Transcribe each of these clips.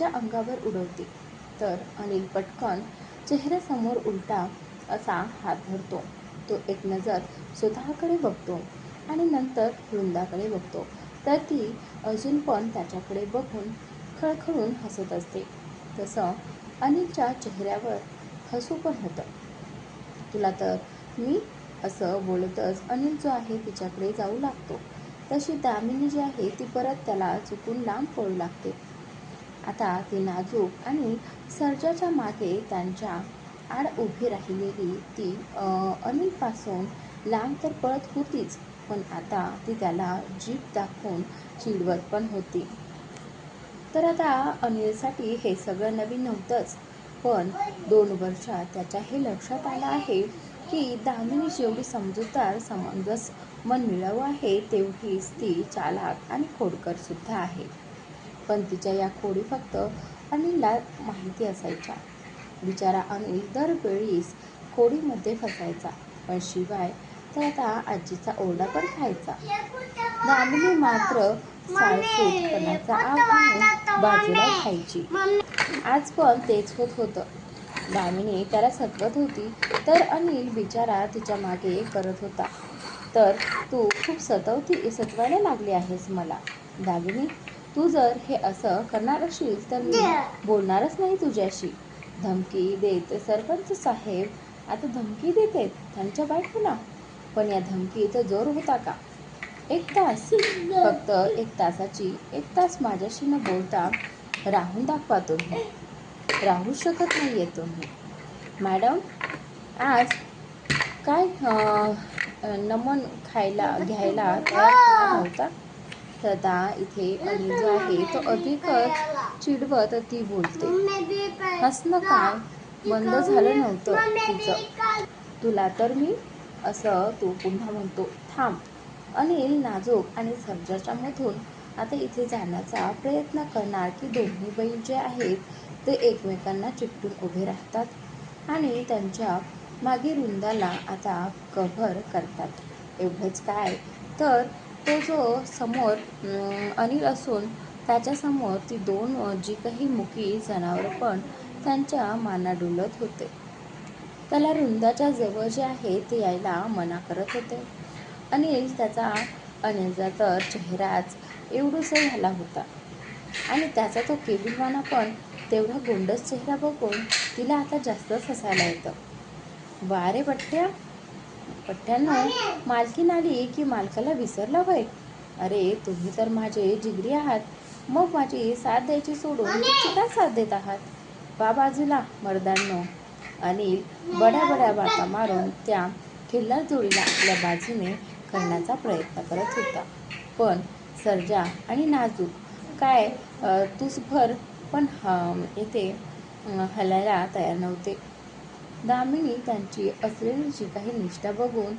तिच्या अंगावर उडवते. तर अनिल पटकन चेहऱ्यासमोर उलटा असा हात धरतो. तो एक नजर स्वतःकडे बघतो आणि नंतर वृंदाकडे बघतो. तर ती अजून पण त्याच्याकडे बघून खळखळून हसत असते. तसं अनिलच्या चेहऱ्यावर हसू पण होतं. तुला तर मी असं बोलतच अनिल जो आहे तिच्याकडे जाऊ लागतो. तशी दामिनी जी आहे ती परत त्याला चुकून लांब पळू लागते. आता ती नाजूक आणि सर्जाच्या मागे त्यांच्या आड उभी राहिलेली ती अनिलपासून लांब तर पळत होतीच पण आता ती त्याला जीप दाखवून चिडवत पण होती. तर आता अनिलसाठी हे सगळं नवीन नव्हतंच पण दोन वर्षात त्याच्या हे लक्षात आलं आहे की दामिनी जेवढी समजूतदार समंजस मन मिळवू आहे तेवढीच ती चालाक आणि खोडकरसुद्धा आहे. पण तिच्या या खोडी फक्त अनिलला माहिती असायच्या. बिचारा अनिल दरवेळीस खोडीमध्ये फसायचा पण शिवाय तर आता आजीचा ओरडा पण खायचा. दामिनी मात्र साळसूटपणाचा आव बाजूला खायची आज पण तेच होत होतं. दामिनी त्याला सतवत होती तर अनिल बिचारा तिच्यामागे करत होता. तर तू खूप सतवती सतवायला लागली आहेस मला. दागिनी तू जर हे असं करणार असशील तर मी बोलणारच नाही तुझ्याशी. धमकी देत सरपंच साहेब आता धमकी देत त्यांच्या बायकोला पण या धमकीत जोर होता का? एक तास. फक्त एक तासाची एक तास माझ्याशी न बोलता राहून दाखवा तुम्ही. राहू शकत नाही आहे तुम्ही. मॅडम आज काय नमन खायला घ्यायला तयार नव्हता? तर इथे आणि जो आहे तो अधिकच चिडवत ती बोलते हसणं काय? बंद झालं नव्हतं तिचं तुला तर मी असं तो पुन्हा म्हणतो. थांब. अनिल नाजूक आणि सर्जाच्या मधून आता इथे जाण्याचा प्रयत्न करणार की दोन्ही बैल जे आहेत ते एकमेकांना चिकटून उभे राहतात आणि त्यांच्या मागे रुंदाला आता कव्हर करतात. एवढंच काय? तर तो जो समोर अनिल असून त्याच्यासमोर ती दोन जी काही मुकी जनावरं पण त्यांच्या माना डुलत होते. त्याला रुंदाच्या जवळ जे आहे ते यायला मना करत होते. अनिल त्याचा अनिलचा तर चेहराच एवढूसा झाला होता. आणि त्याचा तो केबिलवाना पण तेवढा गोंडस चेहरा बघून तिला आता जास्तच हसायला येतं. वारे पट्ट्या पठ्ठ्यांनो मालकीन आली की मालकाला विसरला होय. अरे तुम्ही तर माझे जिगरी आहात. मग माझी साथ द्यायची सोडून तुमची काय साथ देत आहात. बा बाजूला मर्दांनो. अनिल बड्या बड्या बाता मारून त्या खिल्लार जोडीला आपल्या बाजूने करण्याचा प्रयत्न करत होता. पण सर्जा आणि नाजूक काय तुसभर पण ह येथे हलायला तयार नव्हते. दामिनी त्यांची असलेली जी काही निष्ठा बघून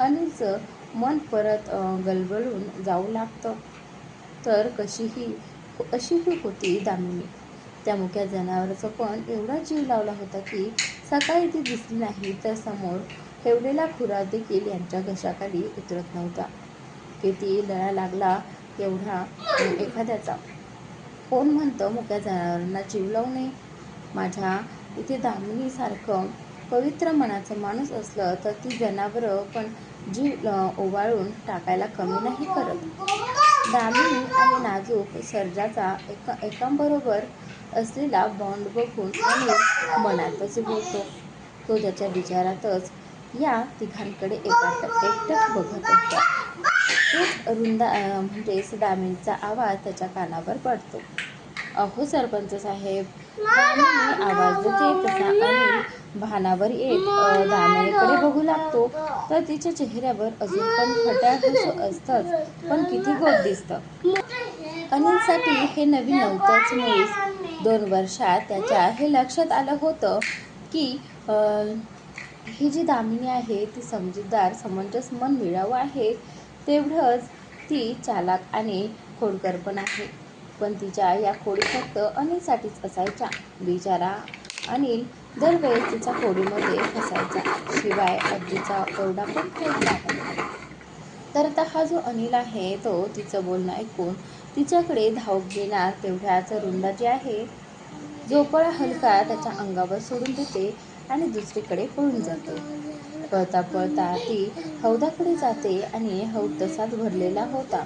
अनिलचं मन परत गलबलून जाऊ लागतं. तर कशीही अशीही होती दामिनी. त्या मुक्या जनावराचा पण एवढा जीव लावला होता की सकाळी ती दिसली नाही तर समोर ठेवलेला खुरा देखील यांच्या घशाखाली उतरत नव्हता. किती लळा लागला एवढा एखाद्याचा. कोण म्हणतं मुक्या जनावरांना जीव लावू नये? माझ्या इथे दामिनीसारखं पवित्र मनाचं माणूस असलं तर ती जनावरं पण जीव ओवाळून टाकायला कमी नाही करत. दामिनी आणि नाजूक सर्जाचा एका एकांबरोबर असलेला बॉन्ड बघून आणि मनातच बोलतो. तो त्याच्या विचारातच या तिघांकडे एकाट एकटक बघत होता. तोच रुंदा म्हणजेच दामिनीचा आवाज त्याच्या कानावर पडतो. अहो सरपंच साहेब आवाज देते भानावर येत दामिनीकडे बघू लागतो तर तिच्या चेहऱ्यावर अजून पण फट्या हसू असतंच पण किती गोड दिसतं. अनिलसाठी हे नवीन नव्हतंच मुळीच दोन वर्षात त्याच्या हे लक्षात आलं होतं की ही जी दामिनी आहे ती समजूतदार समंजस मन मिळावं आहे तेवढंच ती चालाक आणि खोडकर पण आहे. पण तिच्या या खोडी फक्त अनिलसाठीच असायच्या. बिचारा अनिल दरवेळेस तिच्या खोडीमध्ये फसायचा. शिवाय आजीचा ओरडा पण खेळला तर आता हा जो अनिल आहे तो तिचं बोलणं ऐकून तिच्याकडे धाव घेणार तेवढ्याच रुंदा जी आहे झोपळा हलका त्याच्या अंगावर सोडून देते आणि दुसरीकडे पळून जाते. पळता पळता ती हौदाकडे जाते आणि हौद तसाच भरलेला होता.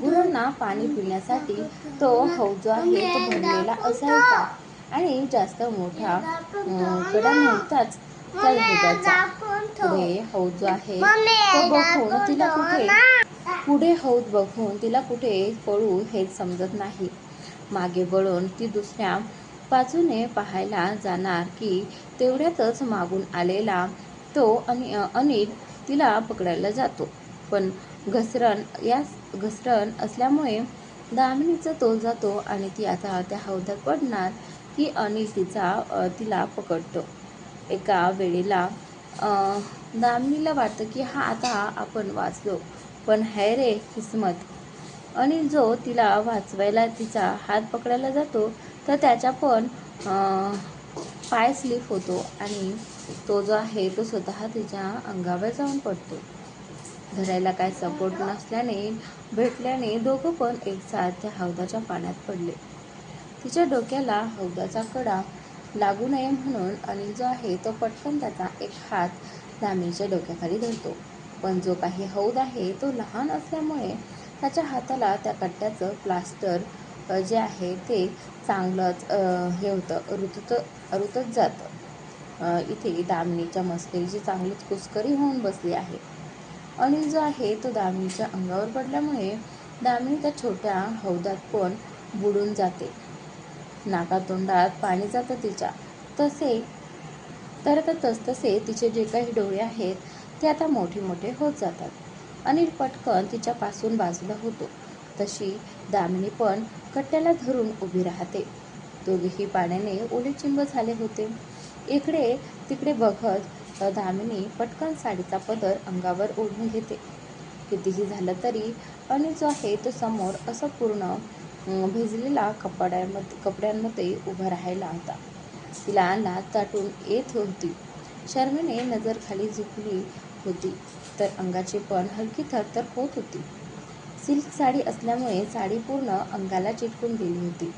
गुरांना पाणी पिण्यासाठी तो हौद जो आहे तो भरलेला असायचा आणि जास्त मोठा कडा नव्हताच त्या हौदाचा. पुढे हौद जो आहे तो बघून तिला कुठे पुढे हौद बघून तिला कुठे पळू हे समजत नाही. मागे वळून ती दुसऱ्या बाजूने पाहायला जाणार की तेवढ्यातच मागून आलेला तो अनि अनिल तिला पकडायला जातो. पण घसरण या घसरण असल्यामुळे दामिनीचा तोल जातो आणि ती आता त्या हौदात पडणार की अनिल तिचा तिला पकडतो. एका वेळेला दामिनीला वाटतं की हा आता आपण वाचलो पण है रे किस्मत. अनिल जो तिला वाचवायला तिचा हात पकडायला जातो तर त्याच्या पण पाय स्लिप होतो आणि तो जो आहे तो स्वतः तिच्या अंगावर जाऊन पडतो. धरायला काय सपोर्ट नसल्याने भेटल्याने दोघं पण एकसाथ त्या हौदाच्या पाण्यात पडले. तिच्या डोक्याला हौदाचा कडा लागू नये म्हणून अनिल जो आहे तो पटकन त्याचा एक हात दामिनीच्या डोक्याखाली धरतो. पण जो काही हौद आहे तो लहान असल्यामुळे त्याच्या हाताला त्या कट्ट्याचं प्लास्टर जे आहे ते चांगलंच हे होतं रुतत रुतत जातं. इथे दामिनीच्या मस्करीची चांगलीच कुस्करी होऊन बसली आहे. अनिल जो आहे तो दामिनीच्या अंगावर पडल्यामुळे दामिनी त्या छोट्या हौदात पण बुडून जाते. नाकातोंडात पाणी जातं तिच्या. तसे तर आता तसतसे तिचे जे काही डोळे आहेत ते आता मोठे मोठे होत जातात. अनिल पटकन तिच्यापासून बाजूला होतो. तशी दामिनी पण कट्ट्याला धरून उभी राहते. दोघेही पाण्याने ओलेचिंब झाले होते. इकडे तिकडे बघत दामिनी पटकन साडीचा पदर अंगावर ओढून घेते. कितीही झालं तरी अनिल जो आहे तो समोर असं पूर्ण भिजलेला कपड्यांमध्ये कपड्यांमध्ये उभा राहायला होता. तिला लाज दाटून येत होती. शर्मीने नजर खाली झुकली होती तर अंगाची पण हलकी थरथर होत होती. सिल्क साडी असल्यामुळे साडी पूर्ण अंगाला चिटकून गेली होती.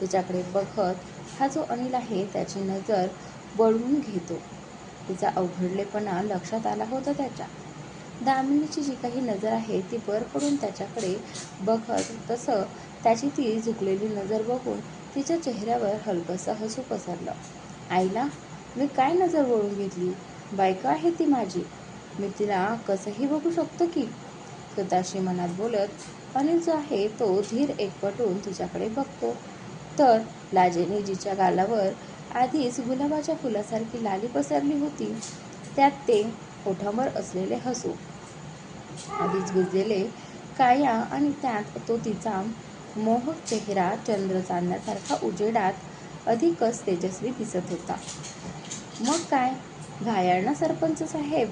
तिच्याकडे बघत हा जो अनिल आहे त्याची नजर वळवून घेतो. तिचा अवघडलेपणा लक्षात आला होता त्याच्या. दामिनीची जी काही नजर आहे ती वर पडून त्याच्याकडे बघत तसं त्याची ती झुकलेली नजर बघून तिच्या चेहऱ्यावर हलकंसं हसू पसरलं. आईला मी काय नजर वळून घेतली? बायका आहे ती माझी. मी तिला कसंही बघू शकतो की. स्वतःशी मनात बोलत अनिल जो आहे तो धीर एकपटून तिच्याकडे बघतो. तर लाजेने जिच्या गालावर आधीच गुलाबाच्या फुलासारखी लाली पसरली होती. त्यात ते ओठांवर असलेले हसू. आधीच गुजलेले काया आणि त्यात तो तिचा मोहक चेहरा चंद्र चांदण्यासारखा उजेडात अधिकच तेजस्वी दिसत होता. मग काय? घायाळ ना सरपंच साहेब.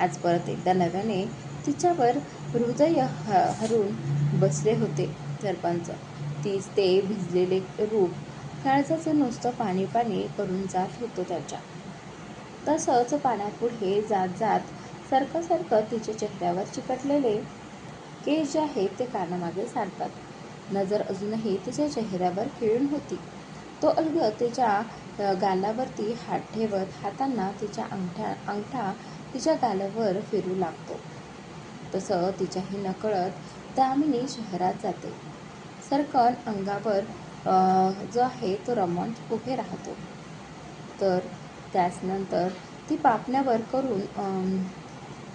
आज परत एकदा नव्याने तिच्यावर हृदय ह हरून बसले होते सरपंच. तीच ते भिजलेले रूप काळजाचं नुसतं पाणी पाणी करून जात होतं त्याच्या. तसंच पाण्यापुढे जात जात सरकं सरकं तिच्या चेहऱ्यावर चिकटलेले केस जे आहेत ते कानामागे सारतात. नजर अजूनही तिच्या चेहऱ्यावर खिळून होती. तो अलग तिच्या गालावरती हात ठेवत हातांना तिच्या अंगठ्या अंगठा तिच्या गालावर फिरू लागतो. तसं तिच्याही नकळत दामिनी शहरात जाते. सरकन अंगावर जो आहे तो रमंत उभे राहतो. तर त्याचनंतर ती पापण्या वर करून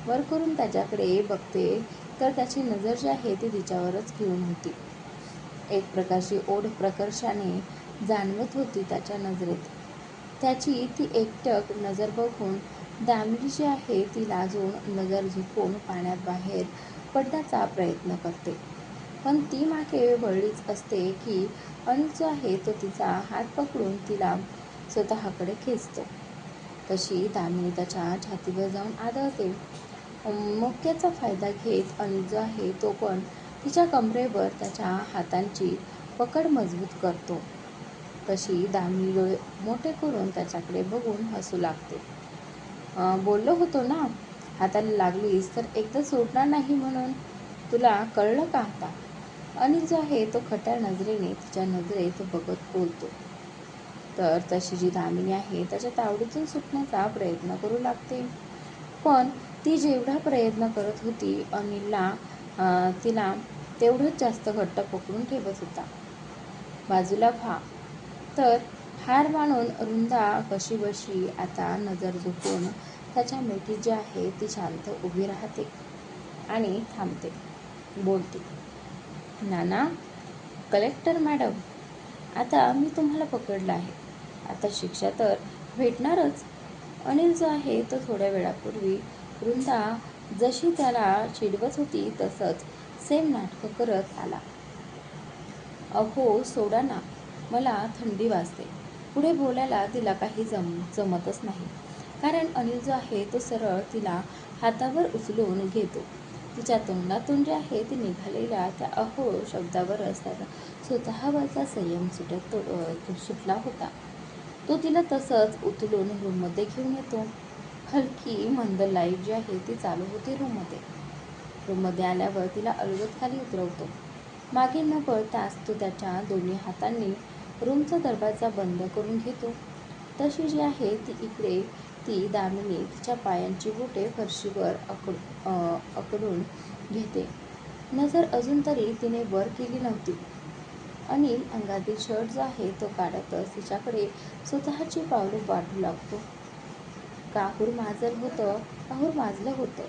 वर करून त्याच्याकडे बघते. तर त्याची नजर जी आहे ती तिच्यावरच घेऊन होती. एक प्रकारची ओढ प्रकर्षाने जाणवत होती त्याच्या नजरेत. त्याची ती एकटक नजर बघून दामिनी जी आहे ती लाजून नजर झुकून पाण्यात बाहेर पडण्याचा प्रयत्न करते. पण ती मागे वळलीच असते की अनिल जो आहे तो तिचा हात पकडून तिला स्वतःकडे खेचतो. तशी दामिनी त्याच्या छातीवर जाऊन आदळते. मोक्याचा फायदा घेत अनिल जो आहे तो पण तिच्या कमरेवर त्याच्या हातांची पकड मजबूत करतो. तशी दामिनी डोळे मोठे करून त्याच्याकडे बघून हसू लागते. बोललो होतो ना हाताला लागलीस तर एकदा सोडणार नाही म्हणून. तुला कळलं का आता? अनिल जो आहे तो खट्या नजरेने तिच्या नजरेत बघत बोलतो. तर तशी जी दामिनी आहे त्याच्या तावडीतून सुटण्याचा प्रयत्न करू लागते. पण ती जेवढा प्रयत्न करत होती अनिलला तिला तेवढंच जास्त घट्ट पकडून ठेवत होता. बाजूला व्हा तर हार मानून रुंदा कशी बशी आता नजर झुकून त्याच्या मेठी जी आहे ती शांत उभी राहते आणि थांबते. बोलते. नाना कलेक्टर मॅडम आता मी तुम्हाला पकडलं आहे. आता शिक्षा तर भेटणारच. अनिल जो आहे तो थोड्या वेळापूर्वी वृंदा जशी त्याला चिडवत होती तसंच सेम नाटकं करत आला. अहो सोडा ना मला थंडी वाजते. पुढे बोलायला तिला काही जम जमतच नाही. कारण अनिल जो आहे तो सरळ तिला हातावर उचलून घेतो. तिच्या तोंडातून जे आहे ती निघालेल्या त्या अहो शब्दावर असताना स्वतःवरचा संयम सुटत तो सुटला होता. तो तिला तसंच उचलून रूममध्ये घेऊन येतो. हलकी मंद लाइट जी आहे ती चालू होती रूममध्ये. रूममध्ये आल्यावर तिला अलगद खाली उतरवतो. मागे न पळताच तो त्याच्या दोन्ही हातांनी रूमचा दरवाजा बंद करून घेतो. तशी जी आहे ती इकडे ती दामिनी तिच्या पायांची बोटे फरशीवर अकड अकडून घेते. नजर अजून तरी तिने वर केली नव्हती. अनिल अंगातील शर्ट जो आहे तो काढतच तिच्याकडे स्वतःची पावलं वाढू लागतो. काहूर माजल होतं काहूर माजलं होतं.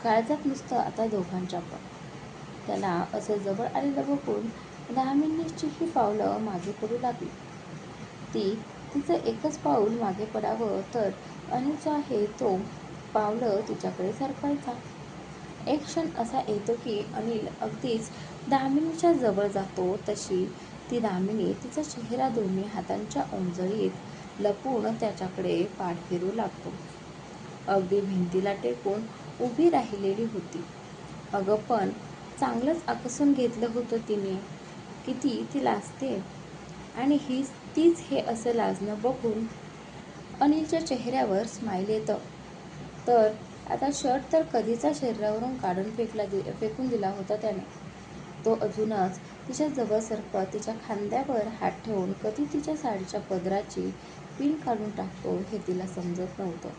काळजात नुसतं आता दोघांच्या पण. त्याला असं जवळ आलेलं बघून दामिनीचीही पावलं मागे पडू लागली. ती तिचं एकच पाऊल मागे पडावं तर अनिल जो आहे तो पावलं तिच्याकडे सरकायचा एक क्षण असा येतो की अनिल अगदीच दामिनीच्या जवळ जातो तशी ती दामिनी तिचा चेहरा दोन्ही हातांच्या ओंजळीत लपून त्याच्याकडे पाठ फिरू लागतो. अगदी भिंतीला टेकून उभी राहिलेली होती. अगं पण चांगलंच आकसून घेतलं होतं तिने. किती ती लाजते. आणि हीच तीच हे असं लाजणं बघून अनिलच्या चेहऱ्यावर स्माईल येतं. तर आता शर्ट तर कधीचा शरीरावरून काढून फेकला दि फेकून दिला होता त्याने. तो अजूनच तिच्या जवळ सरकत तिच्या खांद्यावर हात ठेवून कधी तिच्या साडीच्या पदराची पिन काढून टाकतो हे तिला समजत नव्हतं.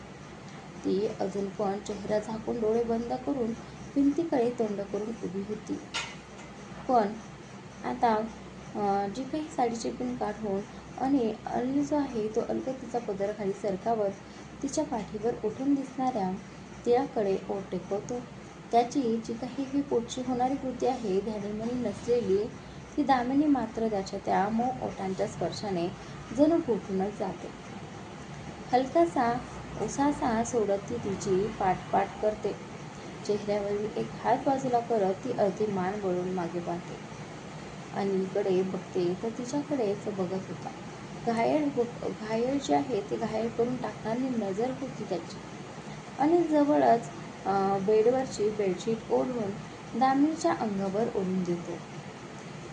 ती अजून पण चेहरा झाकून डोळे बंद करून भिंतीकडे तोंड करून उभी होती. पण आता जी काही साडीची पिन काढून आणि अनिल जो आहे तो अलगद तिचा पदर खाली सरकावत तिच्या पाठीवर उठून दिसणाऱ्या तिळाकडे ओट टेकवतो. त्याची जी काही ही पोटची होणारी कृती आहे ध्यानीमनी नसलेली ती दामिनी मात्र त्याच्या त्या मऊ ओठांच्या स्पर्शाने जणू फुटूनच जाते. हलकासा उसासा सोडत ती तिची पाठपाठ करते. चेहऱ्यावरील एक हात बाजूला करत ती अर्धी मान वळून मागे पाहते. अनिलकडे बघते तर तिच्याकडेच बघत होता. घायल हो, घायल जे आहे ते घायल करून टाकणारी नजर होती त्याची. अनिल जवळच बेडवरची बेडशीट ओढून दामिनीच्या अंगावर ओढून देतो.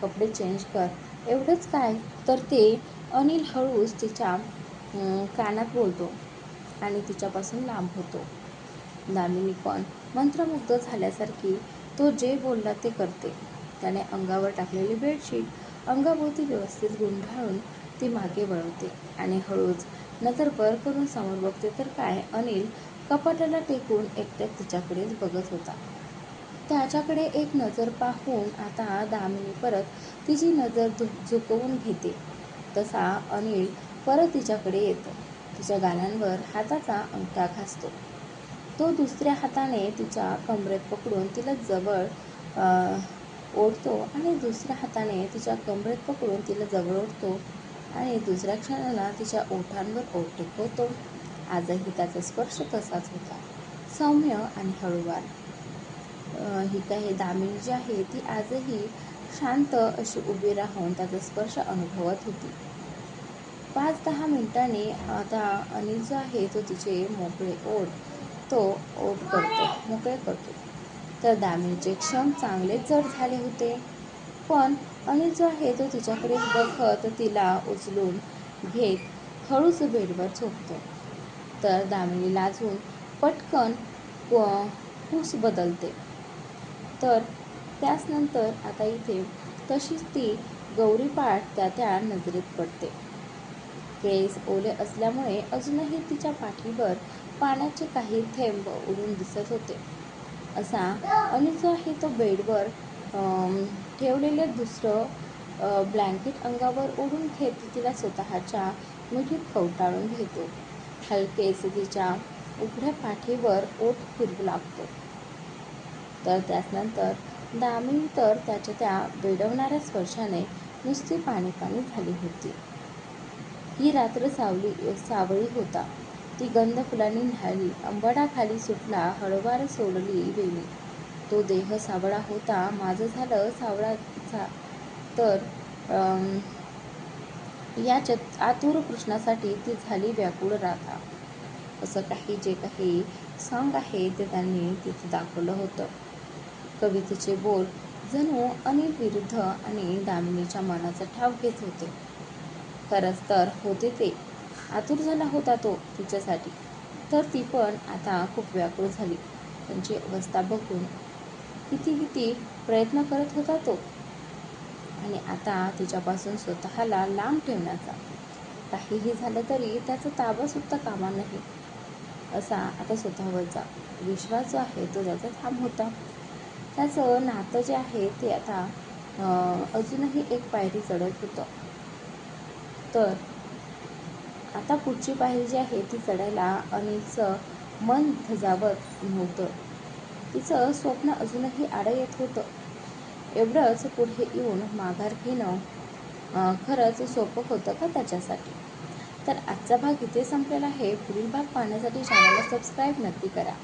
कपडे चेंज कर. एवढंच काय? तर ते अनिल हळूच तिच्या कानात बोलतो आणि तिच्यापासून लांब होतो. दामिनी पण मंत्रमुग्ध झाल्यासारखी तो जे बोलला ते करते. त्याने अंगावर टाकलेली बेडशीट अंगाभोवती व्यवस्थित गुंडाळून ती मागे वळवते आणि हळूच नजर वर करून समोर बघते तर काय अनिल कपाटाला टेकून एकट्यात तिच्याकडेच बघत होता. त्याच्याकडे एक नजर पाहून आता दामिनी परत तिची नजर झु झुकवून घेते. तसा अनिल परत तिच्याकडे येतो. तिच्या गालांवर हाताचा अंगठा घासतो. तो दुसऱ्या हाताने तिच्या कमरेत पकडून तिला जवळ ओढतो आणि दुसऱ्या हाताने तिच्या कमरेत पकडून तिला जवळ ओढतो आणि दुसऱ्या क्षणाला तिच्या ओठांवर ओठ टिकवतो आजही त्याचा स्पर्श तसाच होता. सौम्य आणि हळूवार. ही काही दामिनी जी आहे ती आजही शांत अशी उभी राहून त्याचा स्पर्श अनुभवत होती. पाच दहा मिनिटांनी आता अनिल जो आहे तो तिचे मोकळे ओढ तो ओढ करतो मोकळे करतो. तर दामिनीचे क्षण चांगलेच जड झाले होते. पण अनिल जो आहे तो तिच्याकडे बघत तिला उचलून घेत हळूच बेडवर झोपतो. तर दामिनी लाजून पटकन कूस बदलते. तर त्याच नंतर आता इथे तशीच ती गौरीपाठ त्या त्या नजरेत पडते. केस ओले असल्यामुळे अजूनही तिच्या पाठीवर पाण्याचे काही थेंब उडून दिसत होते. असा. अनिल जो आहे तो बेडवर ठेवलेलं ठेवलेले दुसरं ब्लँकेट अंगावर ओढून घेत. तिला स्वतःच्या मिठीत कवटाळून घेतो. हलकेच तिच्या उघड्या पाठीवर ओठ फिरवू लागतो. तर त्यानंतर दामिनी तर त्याच्या त्या वेडवणाऱ्या स्पर्शाने नुसती पाणी पाणी झाली होती. ही रात्र सावली सावळी होता. ती गंध फुलांनी न्हाळली अंबडाखाली सुटला हळवार सोडली वेणी. तो देह सावळा होता. माझं झालं सावळा झा तर या चत आतुर कृष्णासाठी ती झाली व्याकुळ राधा. असं काही जे काही सॉन्ग आहे ते त्यांनी तिथे दाखवलं होतं. कवितेचे बोल जणू अनिल विरुद्ध आणि दामिनीच्या मनाचा ठाव घेत होते. खरंच तर होते ते. आतुर झाला होता तो तिच्यासाठी. तर ती पण आता खूप व्याकुळ झाली. त्यांची अवस्था बघून किती किती प्रयत्न करत होता तो. आणि आता तिच्यापासून स्वतःला लांब ठेवण्याचा. काहीही झालं तरी त्याचा ताबा सुद्धा कामा नाही. असा आता स्वतःवरचा विश्वास जो आहे तो त्याचा थांब होता. त्याचं नातं जे आहे ते आता अजूनही एक पायरी चढत होतं. तर आता पुढची पायरी जी आहे ती चढायला अनिलचं मन धजावत नव्हतं. तिचं स्वप्न अजूनही आडं येत होतं. एवढंच पुढे येऊन माघार घेणं खरंच सोपं होतं का त्याच्यासाठी? तर आजचा भाग इथे संपलेला आहे. पुढील भाग पाहण्यासाठी चॅनलला सबस्क्राईब नक्की करा.